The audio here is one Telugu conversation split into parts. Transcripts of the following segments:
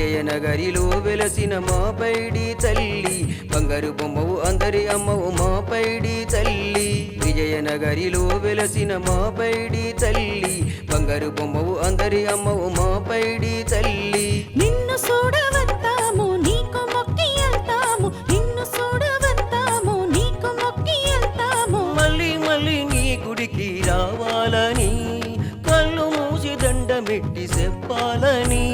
విజయనగరిలో వెలసిన మా పైడి తల్లి. బంగారు బొమ్మవు అందరి అమ్మవు మా పైడి తల్లి. విజయనగరిలో వెలసిన మా పైడి తల్లి. బంగారు బొమ్మవు అందరి అమ్మవు మా పైడి తల్లి. నిన్ను చూడవద్దాము నీకు మొక్కి వెళ్తాము. నిన్ను చూడవద్దాము నీకు మొక్కి వెళ్తాము. మళ్ళీ మళ్ళీ నీ గుడికి రావాలని కళ్ళు మూసి దండమెట్టి చెప్పాలని.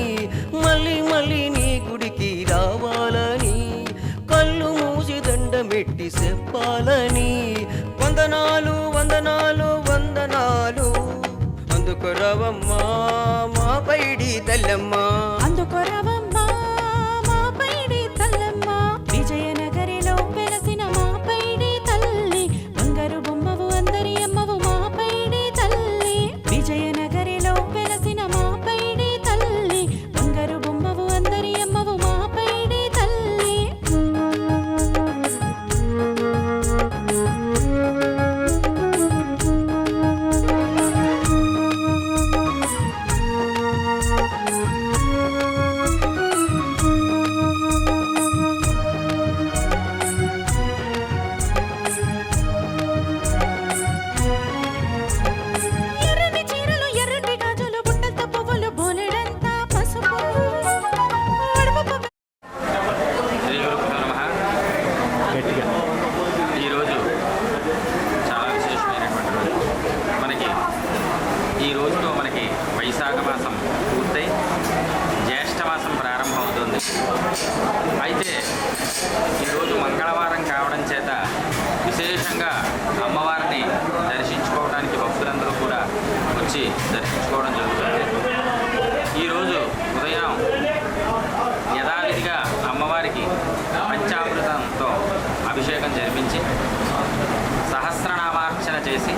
పెట్టి చెప్పాలని వందనాలు వందనాలు వందనాలు. అందుకు రవమ్మా మా పైడి తెల్లమ్మా. విశేషంగా అమ్మవారిని దర్శించుకోవడానికి భక్తులందరూ కూడా వచ్చి దర్శించుకోవడం జరుగుతుంది. ఈరోజు ఉదయం యథావిధిగా అమ్మవారికి పంచామృతంతో అభిషేకం జరిపించి సహస్రనామార్చన చేసి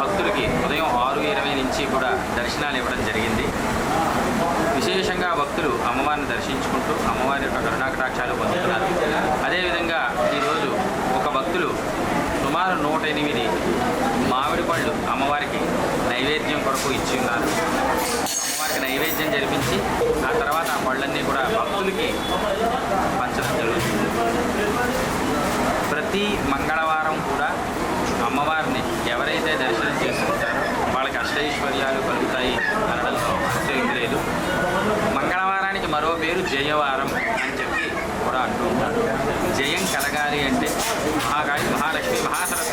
భక్తులకి ఉదయం ఆరు ఇరవై నుంచి కూడా దర్శనాలు ఇవ్వడం జరిగింది. విశేషంగా భక్తులు అమ్మవారిని దర్శించుకుంటూ అమ్మవారి యొక్క కరుణాకటాక్షాలు పొందుతున్నారు వాళ్ళు అమ్మవారికి నైవేద్యం కొరకు ఇచ్చి ఉన్నారు. అమ్మవారికి నైవేద్యం జరిపించి ఆ తర్వాత ఆ పళ్ళన్నీ కూడా భక్తులకి పంచడం జరుగుతుంది. ప్రతి మంగళవారం కూడా అమ్మవారిని ఎవరైతే దర్శనం చేసుకుంటారో వాళ్ళకి అష్టైశ్వర్యాలు కలుగుతాయి అనడంలో అతిశయోక్తి లేదు. మంగళవారానికి మరో పేరు జయవారం అని చెప్పి కూడా అంటూ ఉంటారు. జయం కలగాలి అంటే మహాగాయి మహాలక్ష్మి మహాసరస్వతి